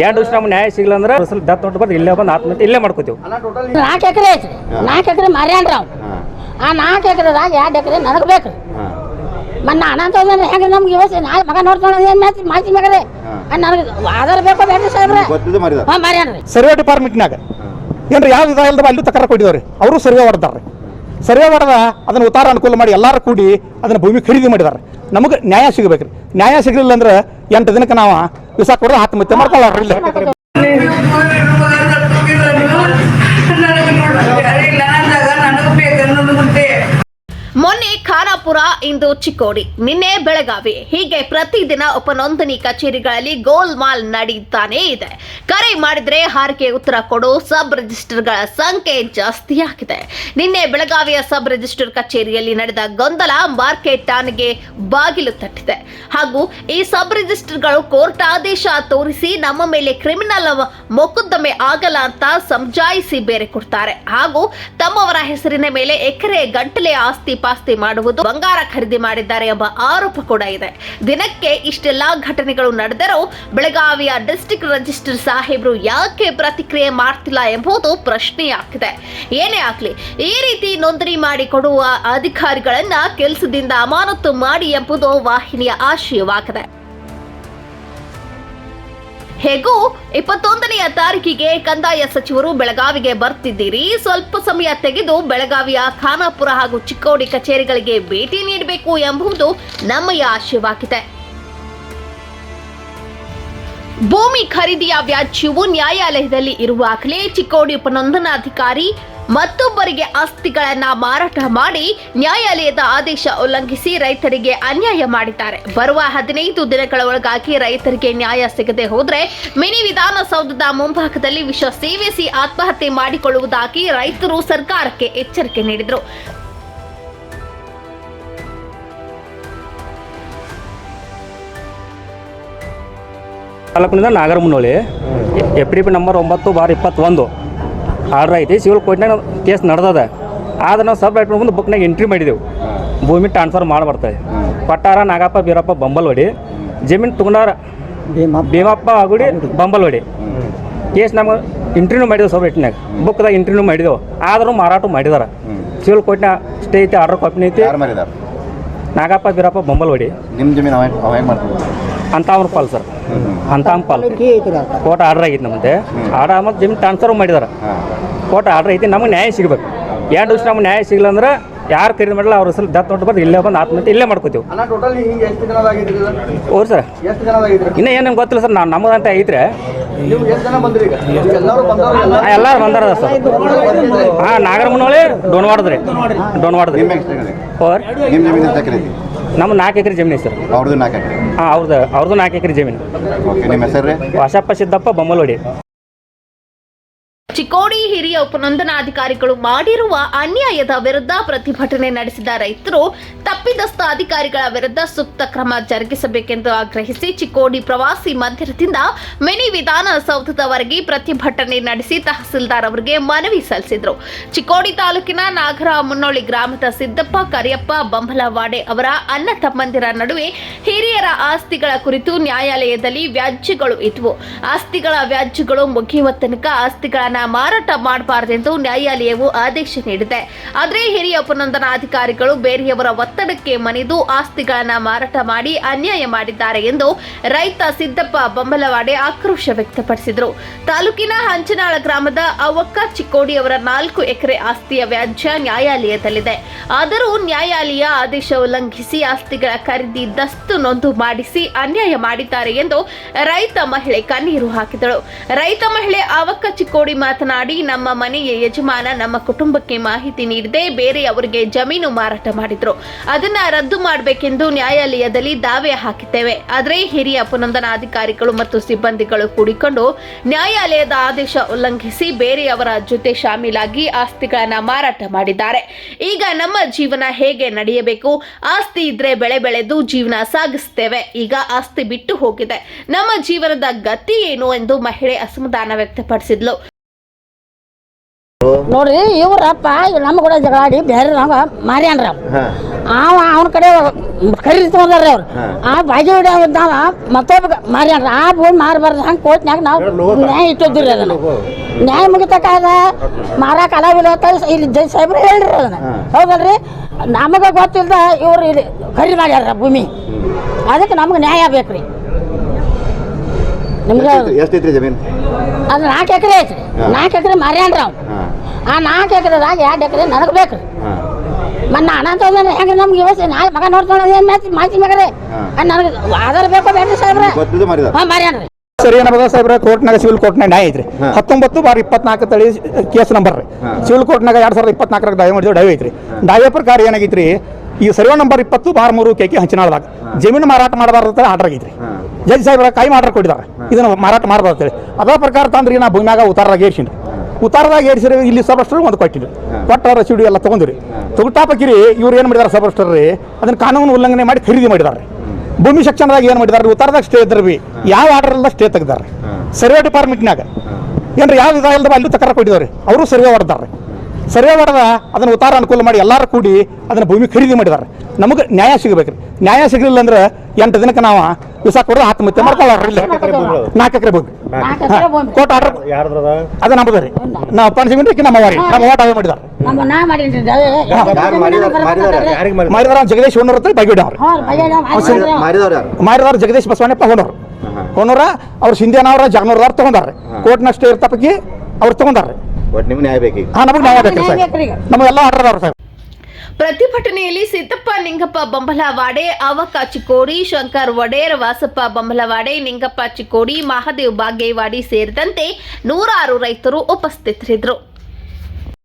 ಎರಡು ವರ್ಷ ನಮ್ಗೆ ನ್ಯಾಯ ಸಿಗಲ್ಲ ಅಂದ್ರೆ ಸ್ವಲ್ಪ ದತ್ತು ಬಂದು ಇಲ್ಲೇ ಬಂದು ಆತ್ಮಹತ್ಯೆ ಇಲ್ಲೇ ಮಾಡ್ಕೋತೀವಿ. ನಾಲ್ಕು ಎಕರೆ ಐತಿ ನಾಲ್ಕು ಎಕರೆ ಮಾರ್ಯಾನ್ರಿ ಅವ್ ಆ ನಾಲ್ಕು ಎಕರೆದಾಗ ಎರಡು ಎಕರೆ ನನಗೆ ಬೇಕು. ಮೊನ್ನೆ ಅನಂತ ಹೆಂಗೆ ನಮ್ಗೆ ಯೋಚನೆ ನಾಳೆ ಮಗ ನೋಡ್ತಾನೆ ಏನು ಮಾತಿ ಮಾತಿ ಮಗರೇ ನನಗೆ ಆಧಾರ ಬೇಕು ಬೇಡ್ರಿ ಸಾಹೇಬ್ರೆ. ಹಾಂ ಮಾರ್ಯಾನ್ರಿ. ಸರ್ವೆ ಡಿಪಾರ್ಟ್ಮೆಂಟ್ನಾಗ. ಏನ್ರಿ ಯಾವ ಇದಾಗಲ್ದವ ಅಲ್ಲಿ ತಕರ ಕೊಟ್ಟಿದವ್ರಿ? ಅವರು ಸರ್ವೆ ಹೊಡೆದಾರೆ ಸರ್ವೆ ಹೊಡೆದ ಅದನ್ನ ಉತ್ತಾರ ಅನುಕೂಲ ಮಾಡಿ ಎಲ್ಲಾರು ಕೂಡಿ ಅದನ್ನ ಭೂಮಿ ಖರೀದಿ ಮಾಡಿದಾರೆ ನಮಗೆ ನ್ಯಾಯ ಸಿಗಬೇಕ್ರಿ. ನ್ಯಾಯ ಸಿಗಲಿಲ್ಲ ಅಂದ್ರೆ ಎಂಟು ದಿನಕ್ಕೆ ನಾವು ವಿಸ ಕೊಡ್ರೆ ಆತ್ಮಹತ್ಯೆ ಮಾಡ್ಕೊಳ್ಳೋರು ಮೊನ್ನೆ ಖಾನಾಪುರ, ಇಂದು ಚಿಕ್ಕೋಡಿ. ನಿನ್ನೆ ಬೆಳಗಾವಿ. ಹೀಗೆ ಪ್ರತಿದಿನ ಉಪನೋಂದಣಿ ಕಚೇರಿಗಳಲ್ಲಿ ಗೋಲ್ಮಾಲ್ ನಡೀತಾನೇ ಇದೆ. ಕರೆ ಮಾಡಿದ್ರೆ ಹಾರಿಕೆ ಉತ್ತರ ಕೊಡೋ, ಸಬ್ ರಿಜಿಸ್ಟರ್ಗಳ ಸಂಖ್ಯೆ ಜಾಸ್ತಿ ಆಗಿದೆ. ನಿನ್ನೆ ಬೆಳಗಾವಿಯ ಸಬ್ ರಿಜಿಸ್ಟರ್ ಕಚೇರಿಯಲ್ಲಿ ನಡೆದ ಗೊಂದಲ ಮಾರ್ಕೆಟ್ ಠಾನೆಗೆ ಬಾಗಿಲು ತಟ್ಟಿದೆ. ಹಾಗೂ ಈ ಸಬ್ ರಿಜಿಸ್ಟರ್ಗಳು ಕೋರ್ಟ್ ಆದೇಶ ತೋರಿಸಿ ನಮ್ಮ ಮೇಲೆ ಕ್ರಿಮಿನಲ್ ಮೊಕದ್ದಮೆ ಆಗಲ್ಲ ಅಂತ ಸಮಜಾಯಿಸಿ ಬೇರೆ ಕೊಡ್ತಾರೆ. ಹಾಗೂ ತಮ್ಮವರ ಹೆಸರಿನ ಮೇಲೆ ಎಕರೆ ಗಂಟಲೆ ಆಸ್ತಿ ಪಾಸ್ತಿ ಮಾಡುವುದು ಬಂಗಾರ ಖರೀದಿ ಮಾಡಿದ್ದಾರೆ ಎಂಬ ಆರೋಪ ಕೂಡ ಇದೆ. ದಿನಕ್ಕೆ ಇಷ್ಟೆಲ್ಲಾ ಘಟನೆಗಳು ನಡೆದರೂ ಬೆಳಗಾವಿಯ ಡಿಸ್ಟಿಕ್ ರಿಜಿಸ್ಟರ್ ಸಾಹೇಬರು ಯಾಕೆ ಪ್ರತಿಕ್ರಿಯೆ ಮಾಡ್ತಿಲ್ಲ ಎಂಬುದು ಪ್ರಶ್ನೆಯಾಗಿದೆ ಏನೇ ಆಗ್ಲಿ, ಈ ರೀತಿ ನೋಂದಣಿ ಮಾಡಿಕೊಡುವ ಅಧಿಕಾರಿಗಳನ್ನ ಕೆಲಸದಿಂದ ಅಮಾನತು ಮಾಡಿ ಎಂಬುದು ವಾಹಿನಿಯ ಆಶಯವಾಗಿದೆ. ಹೇಗೂ ಇಪ್ಪತ್ತೊಂದನೆಯ ತಾರೀಕಿಗೆ ಕಂದಾಯ ಸಚಿವರು ಬೆಳಗಾವಿಗೆ ಬರ್ತಿದ್ದೀರಿ. ಸ್ವಲ್ಪ ಸಮಯ ತೆಗೆದು ಬೆಳಗಾವಿಯ ಖಾನಾಪುರ ಹಾಗೂ ಚಿಕ್ಕೋಡಿ ಕಚೇರಿಗಳಿಗೆ ಭೇಟಿ ನೀಡಬೇಕು ಎಂಬುದು ನಮ್ಮಯ ಆಶಯವಾಗಿದೆ. ಭೂಮಿ ಖರೀದಿಯ ವ್ಯಾಜ್ಯವು ನ್ಯಾಯಾಲಯದಲ್ಲಿ ಇರುವಾಗಲೇ ಚಿಕ್ಕೋಡಿ ಉಪನೋಂದನಾಧಿಕಾರಿ ಮತ್ತೊಬ್ಬರಿಗೆ ಆಸ್ತಿಗಳನ್ನ ಮಾರಾಟ ಮಾಡಿ ನ್ಯಾಯಾಲಯದ ಆದೇಶ ಉಲ್ಲಂಘಿಸಿ ರೈತರಿಗೆ ಅನ್ಯಾಯ ಮಾಡಿದ್ದಾರೆ. ಬರುವ ಹದಿನೈದು ದಿನಗಳ ಒಳಗಾಗಿ ರೈತರಿಗೆ ನ್ಯಾಯ ಸಿಗದೆ ಹೋದ್ರೆ ಮಿನಿ ವಿಧಾನಸೌಧದ ಮುಂಭಾಗದಲ್ಲಿ ವಿಷ ಸೇವಿಸಿ ಆತ್ಮಹತ್ಯೆ ಮಾಡಿಕೊಳ್ಳುವುದಾಗಿ ರೈತರು ಸರ್ಕಾರಕ್ಕೆ ಎಚ್ಚರಿಕೆ ನೀಡಿದರು. ತಾಲೂಕಿನಿಂದ ನಾಗರಮುನ್ನೋಳಿ ನಂಬರ್ ಒಂಬತ್ತು ಬಾರ್ ಇಪ್ಪತ್ತೊಂದು. ಆರ್ಡರ್ ಐತಿ. ಸಿವಿಲ್ ಕೋರ್ಟ್ನಾಗ ಕೇಸ್ ನಡೆದದ. ಆದ್ರೆ ನಾವು ಸಬ್ ರೈಟ್ ಮುಂದೆ ಬುಕ್ನಾಗ ಎಂಟ್ರಿ ಮಾಡಿದೆವು. ಭೂಮಿ ಟ್ರಾನ್ಸ್ಫರ್ ಮಾಡಬರ್ತದೆ ಪಟ್ಟಾರ ನಾಗಪ್ಪ ಬೀರಪ್ಪ ಬಂಬಲ್ವಾಡಿ. ಜಮೀನು ತಗೊಂಡಾರ ಭೀಮಪ್ಪ. ಆಗುಡಿ ಬಂಬಲ್ವಾಡಿ. ಕೇಸ್ ನಮಗೆ ಇಂಟ್ರಿವ್ಯೂ ಮಾಡಿದೆವು ಸಬ್ ರೈಟ್ನಾಗ ಬುಕ್ದಾಗ ಇಂಟ್ರಿವ್ಯೂ ಮಾಡಿದೆವು. ಆದರೂ ಮಾರಾಟ ಮಾಡಿದಾರೆ. ಸಿವಿಲ್ ಕೋರ್ಟ್ನಾಗ ಸ್ಟೇ ಐತಿ ಆರ್ಡರ್ ಕಾಪಿನ ಐತಿ. ನಾಗಪ್ಪ ಬೀರಪ್ಪ ಬಂಬಲ್ವಾಡಿ. ನಿಮ್ಮ ಜಮೀನು ಮಾಡ್ತಾರೆ ಪಾಲ್ ಸರ್. ಅಂತಾಮ್ ಪಾಲ್. ಕೋಟ ಆರ್ಡರ್ ಆಗಿತ್ತು ನಮ್ಮದೆ ಆರ್ಡರ್ ಆಮೇಲೆ ಜಿಮ್ ಟ್ರಾನ್ಸ್ಫರ್ ಮಾಡಿದಾರೆ. ಕೋಟ ಆರ್ಡರ್ ಐತಿ ನಮಗೆ ನ್ಯಾಯ ಸಿಗಬೇಕು. ಎರಡು ವರ್ಷ ನಮ್ಗೆ ನ್ಯಾಯ ಸಿಗಲ್ಲ ಅಂದ್ರೆ ಯಾರು ಖರೀದಿ ಮಾಡಲ್ಲ ಅವ್ರ ಹೆಸರು ದತ್ತು ನೋಟ್ಟು ಬಂದು ಇಲ್ಲೇ ಬಂದು ಆತ್ಮಹತ್ಯೆ ಇಲ್ಲೇ ಮಾಡ್ಕೋತೀವಿ. ಓರ್ ಸರ್. ಇನ್ನೂ ಏನು ಗೊತ್ತಿಲ್ಲ ಸರ್ ನಾವು ನಮ್ಮದಂತ ಐತ್ರೆ ಎಲ್ಲರೂ ಬಂದಾರ ಸರ್. ಹಾಂ ನಾಗರ ಮುನ್ನೋಳಿ ಡೋನ್ ಮಾಡಿದ್ರಿ ಡೋನ್ ಮಾಡಿದ್ರಿ ಓರ್ ನಿಮ್ಮ ನಾಲ್ಕು ಎಕರೆ ಜಮೀನು ಸರ್. ಅವ್ರದ್ದು ನಾಲ್ಕು ಎಕರೆ. ಹಾಂ ಅವ್ರದ್ದು ಅವ್ರದ್ದು ನಾಲ್ಕು ಎಕರೆ ಜಮೀನು. ಓಕೆ ನಿಮ್ಮ ಹೆಸರು ರೀ? ವಾಸಪ್ಪ ಸಿದ್ದಪ್ಪ ಬೊಮ್ಮಲೋಡಿ. ಚಿಕ್ಕೋಡಿ ಹಿರಿಯ ಉಪನೋಂದನಾಧಿಕಾರಿಗಳು ಮಾಡಿರುವ ಅನ್ಯಾಯದ ವಿರುದ್ಧ ಪ್ರತಿಭಟನೆ ನಡೆಸಿದ ರೈತರು ತಪ್ಪಿತಸ್ಥ ಅಧಿಕಾರಿಗಳ ವಿರುದ್ಧ ಸೂಕ್ತ ಕ್ರಮ ಜರುಗಿಸಬೇಕೆಂದು ಆಗ್ರಹಿಸಿ ಚಿಕ್ಕೋಡಿ ಪ್ರವಾಸಿ ಮಂದಿರದಿಂದ ಮಿನಿ ವಿಧಾನಸೌಧದವರೆಗೆ ಪ್ರತಿಭಟನೆ ನಡೆಸಿ ತಹಸೀಲ್ದಾರ್ ಅವರಿಗೆ ಮನವಿ ಸಲ್ಲಿಸಿದರು. ಚಿಕ್ಕೋಡಿ ತಾಲೂಕಿನ ನಾಗರ ಮುನ್ನೋಳಿ ಗ್ರಾಮದ ಸಿದ್ದಪ್ಪ ಕರಿಯಪ್ಪ ಬಂಬಲವಾಡೆ ಅವರ ಅನ್ನ ತಮ್ಮಂದಿರ ನಡುವೆ ಹಿರಿಯರ ಆಸ್ತಿಗಳ ಕುರಿತು ನ್ಯಾಯಾಲಯದಲ್ಲಿ ವ್ಯಾಜ್ಯಗಳು ಇದ್ವು. ಆಸ್ತಿಗಳ ವ್ಯಾಜ್ಯಗಳು ಮುಗಿಯುವ ತನಕ ಆಸ್ತಿಗಳನ್ನ ಮಾರಾಟ ಮಾಡಬಾರದೆಂದು ನ್ಯಾಯಾಲಯವು ಆದೇಶ ನೀಡಿದೆ. ಆದರೆ ಹಿರಿಯ ಉಪನೋಂದನಾಧಿಕಾರಿಗಳು ಬೇರೆಯವರ ಒತ್ತಡಕ್ಕೆ ಮಣಿದು ಆಸ್ತಿಗಳನ್ನು ಮಾರಾಟ ಮಾಡಿ ಅನ್ಯಾಯ ಮಾಡಿದ್ದಾರೆ ಎಂದು ರೈತ ಸಿದ್ದಪ್ಪ ಬಂಬಲವಾಡೆ ಆಕ್ರೋಶ ವ್ಯಕ್ತಪಡಿಸಿದರು. ತಾಲೂಕಿನ ಹಂಚನಾಳ ಗ್ರಾಮದ ಅವಕ್ಕ ಚಿಕ್ಕೋಡಿ ಅವರ ನಾಲ್ಕು ಎಕರೆ ಆಸ್ತಿಯ ವ್ಯಾಜ್ಯ ನ್ಯಾಯಾಲಯದಲ್ಲಿದೆ. ಆದರೂ ನ್ಯಾಯಾಲಯ ಆದೇಶ ಉಲ್ಲಂಘಿಸಿ ಆಸ್ತಿಗಳ ಖರೀದಿ ದಸ್ತು ನೊಂದು ಮಾಡಿಸಿ ಅನ್ಯಾಯ ಮಾಡಿದ್ದಾರೆ ಎಂದು ರೈತ ಮಹಿಳೆ ಕಣ್ಣೀರು ಹಾಕಿದಳು. ರೈತ ಮಹಿಳೆ ಅವಕ್ಕ ಚಿಕ್ಕೋಡಿ ಮಾತನಾಡಿ, ನಮ್ಮ ಮನೆಯ ಯಜಮಾನ ನಮ್ಮ ಕುಟುಂಬಕ್ಕೆ ಮಾಹಿತಿ ನೀಡದೆ ಬೇರೆಯವರಿಗೆ ಜಮೀನು ಮಾರಾಟ ಮಾಡಿದ್ರು. ಅದನ್ನ ರದ್ದು ಮಾಡಬೇಕೆಂದು ನ್ಯಾಯಾಲಯದಲ್ಲಿ ದಾವೆ ಹಾಕಿದ್ದೇವೆ. ಆದರೆ ಹಿರಿಯ ಪುನಂದನಾಧಿಕಾರಿಗಳು ಮತ್ತು ಸಿಬ್ಬಂದಿಗಳು ಕೂಡಿಕೊಂಡು ನ್ಯಾಯಾಲಯದ ಆದೇಶ ಉಲ್ಲಂಘಿಸಿ ಬೇರೆಯವರ ಜೊತೆ ಶಾಮೀಲಾಗಿ ಆಸ್ತಿಗಳನ್ನ ಮಾರಾಟ ಮಾಡಿದ್ದಾರೆ. ಈಗ ನಮ್ಮ ಜೀವನ ಹೇಗೆ ನಡೆಯಬೇಕು? ಆಸ್ತಿ ಇದ್ರೆ ಬೆಳೆ ಬೆಳೆದು ಜೀವನ ಸಾಗಿಸ್ತೇವೆ. ಈಗ ಆಸ್ತಿ ಬಿಟ್ಟು ಹೋಗಿದೆ. ನಮ್ಮ ಜೀವನದ ಗತಿ ಏನು ಎಂದು ಮಹಿಳೆ ಅಸಮಾಧಾನ ವ್ಯಕ್ತಪಡಿಸಿದ್ಲು. ನೋಡ್ರಿ ಇವ್ರಪ್ಪ ನಮ್ಮ ಕೂಡ ಜಗಳಾಡಿ ಬೇರೆ ನಾವ ಮಾರ್ಯಾನ್ರ. ಅವ ಅವನ ಕಡೆ ಖರೀದಿ ತಗೊಂಡ್ರಿ ಅವ್ರು. ಆ ಬಾಜು ಹೊಡಿಯವ ಮತ್ತೊಬ್ಬ ಮಾರ್ಯಾನ್ರ ಆ ಭೂಮಿ ಮಾರಬಾರ್ದು ಹಂಗೆ ಕೋಟ್ನ್ಯಾಗ ನಾವು ನ್ಯಾಯ ಇಟ್ಟಿದ್ರಿ ಅದನ್ನ. ನ್ಯಾಯ ಮುಗಿತಕ್ಕಾದ ಮಾರಾಕ ಅಲಾವಿಲ್ಲ ಇಲ್ಲಿ ಜೈ ಸಾಹೇಬ್ರು ಹೇಳ್ರಿ ಅದನ್ನ. ಹೌದಲ್ರಿ? ನಮಗೆ ಗೊತ್ತಿಲ್ದ ಇವ್ರು ಇಲ್ಲಿ ಖರೀದಿ ಮಾಡ್ಯಾರ ಭೂಮಿ. ಅದಕ್ಕೆ ನಮ್ಗೆ ನ್ಯಾಯ ಬೇಕ್ರಿ. ನಿಮ್ಗೆ ಎಷ್ಟೈತ್ರಿ- ಜಮೀನು? ಅದು ನಾಲ್ಕು ಎಕರೆ ಐತ್ರಿ. ನಾಲ್ಕು ಎಕರೆ ಮಾರ್ಯಾನ್ರಿ ಅವ್ನು. ಆ ನಾಲ್ಕು ಎಕರೆದಾಗ ಎರಡು ಎಕರೆ ನನಗೆ ಬೇಕು. ಹಾ. ಮನ್ನ ಅನಂತ ಹೆಂಗೆ ನಮ್ಗೆ ಇವತ್ತು ನಾಳೆ ಮಗ ನೋಡ್ತಾನೆ ಏನು ಮಾತಿ ಮಾತಿ ಮಗರೇ. ನನಗೆ ಆಧಾರ ಬೇಕು ಬೇಡ್ರಿ ಸಾಹೇಬ್ರೆ. ಹಾಂ ಮಾರ್ಯಾನ್ರಿ ಸರಿ ಏನಪ್ಪ ಸಾಹೇಬ್ರ ಕೋರ್ಟ್ನಾಗ ಸಿವಿಲ್ ಕೋರ್ಟ್ನಾಗ ನ್ಯಾಯ ಐತ್ರಿ. ಹತ್ತೊಂಬತ್ತು ಬಾರ್ ಇಪ್ಪತ್ನಾಲ್ಕು ತಳಿ ಕೇಸ್ ನಂಬರ್ ರೀ. ಸಿವಿಲ್ ಕೋರ್ಟ್ನಾಗ ಎರಡು ಸಾವಿರದ ಇಪ್ಪತ್ನಾಲ್ಕರಾಗ ದಾವೆ ಮಾಡಿದ್ರು ಡೈವ್ ಐತ್ರಿ. ಡೈವೆ ಪ್ರಕಾರ ಏನಾಗೈತ್ರಿ ಈ ಸರ್ವೆ ನಂಬರ್ ಇಪ್ಪತ್ತು ಬಾರ್ ಮೂರು ಕೆಕೆ ಹಂಚಿನಾಳದಾಗ ಜಮೀನು ಮಾರಾಟ ಮಾಡಬಾರ್ದು ಅಂತ ಆರ್ಡರ್ ಆಗೈತ್ರಿ. ಹಾ. ಜಡ್ಜ್ ಸಾಹೇಬ್ರ ಕೈ ಆರ್ಡರ್ ಕೊಟ್ಟಿದ್ದಾರೆ. ಇದನ್ನ ಮಾರಾಟ ಮಾಡಬಾರ್ದು ಅಂತೇಳಿ ಅದೇ ಪ್ರಕಾರ ತಂದ್ರಿ ನಾ ಭೂಮ್ಯಾಗ ಉತ್ತಾರದಾಗ ಏರ್ಸಿನ್ರಿ. ಉತ್ತಾರದಾಗ ಏರಿಸಿರಿ ಇಲ್ಲಿ ಸಬ್ರಸ್ಟರ್ ಒಂದು ಕೊಟ್ಟಿರಿ ಕೊಟ್ಟ ರಸೀಡಿ ಎಲ್ಲ ತಗೊಂಡ್ರಿ. ತಗೊಟ್ಟಾಪಕಿರಿ ಇವ್ರು ಏನು ಮಾಡಿದಾರೆ ಸಬ್ರಸ್ಟರ್ ರೀ? ಅದನ್ನ ಕಾನೂನು ಉಲ್ಲಂಘನೆ ಮಾಡಿ ಖರೀದಿ ಮಾಡಿದ್ದಾರೆ ಭೂಮಿ ಶಿಕ್ಷಣದಾಗ ಏನು ಮಾಡಿದಾರೆ ಉತ್ತಾರದಾಗ ಸ್ಟೇ ಇದ್ರ ಬಿ. ಯಾವ ಆರ್ಡರ್ ಎಲ್ಲ ಸ್ಟೇ ತೆಗ್ದಾರೆ ಸರ್ವೆ ಡಿಪಾರ್ಟ್ಮೆಂಟ್ನಾಗ ಏನ್ರಿ ಯಾವ ಇದಾಗಲ್ದ ಅಲ್ಲೂ ತಕರ ಕೊಟ್ಟಿದ್ದಾರೆ ಅವರು ಸರ್ವೆ ಹೊಡೆದಾರೆ ಸರ್ವೆ ಮಾಡಿದ ಅದನ್ನ ಉತ್ತಾರ ಅನುಕೂಲ ಮಾಡಿ ಎಲ್ಲರೂ ಕೂಡಿ ಅದನ್ನ ಭೂಮಿ ಖರೀದಿ ಮಾಡಿದಾರೆ. ನಮಗೆ ನ್ಯಾಯ ಸಿಗಬೇಕ್ರಿ. ನ್ಯಾಯ ಸಿಗಲಿಲ್ಲ ಅಂದ್ರೆ ಎಂಟು ದಿನಕ್ಕೆ ನಾವು ವಿಸ ಕೊಡೋದು ಆತ್ಮಹತ್ಯೆ ಮಾಡ್ಕೊಳ್ಳೋರು ಇಲ್ಲ. ನಾಲ್ಕು ಎಕರೆ ಭೂಮಿ ನಾಲ್ಕು ಎಕರೆ ಭೂಮಿ ಕೋರ್ಟ್ ಆರ್ಡರ್ ಅದು? ನಮ್ಮದ ರೀ. ನಾವು ಪಂಚಮಿಂಟ್ರಿಗೆ ನಮ್ಮ ವಾರಿ ನಮ್ಮ ಓಟ್ ಅವೇ ಮಾಡಿದಾರೆ. ಮಾಡಿದಾರೆ? ಮಾಡಿದಾರ? ಜಗದೀಶ್ ಹೊನ್ನೂರ್ ಹತ್ರ ಮಾಡಿದವ್ರು ಜಗದೀಶ್ ಬಸವಣ್ಣಪ್ಪ ಹೊನ್ನೂರು ಹಾ. ಹೊನ್ನೂರ ಅವ್ರು ಸಿಂಧಿಯನವ್ರ ಜಗನೂರದವ್ರು ತಗೊಂಡಾರೆ. ಕೋರ್ಟ್ನಾಗ ಸ್ಟೇ ಇರ್ತಪಕ್ಕಿ ಅವ್ರು ತಗೊಂಡಾರ್ರಿ ಒಟ್ಟು ನಿಮ್ಗೆ ನ್ಯಾಯ ಬೇಕೀಗ? ಹಾ ನಮಗೆ ನ್ಯಾಯ ಬೇಕ್ರಿ ಸರ್. ಬೇಕ್ರಿ ಈಗ. ನಮಗೆಲ್ಲ ಆರ್ಡರ್ ಅದಾವ್ರಿ ಸರ್. ಪ್ರತಿಭಟನೆಯಲ್ಲಿ ಸಿದ್ದಪ್ಪ ನಿಂಗಪ್ಪ ಬೊಂಬಲವಾಡೆ ಅವಕ ಚಿಕ್ಕೋಡಿ ಶಂಕರ್ ಒಡೆಯರ್ ವಾಸಪ್ಪ ಬೊಂಬಲವಾಡೆ ನಿಂಗಪ್ಪ ಚಿಕ್ಕೋಡಿ ಮಹಾದೇವ್ ಬಾಗೇವಾಡಿ ಸೇರಿದಂತೆ ನೂರಾರು ರೈತರು ಉಪಸ್ಥಿತರಿದ್ದರು.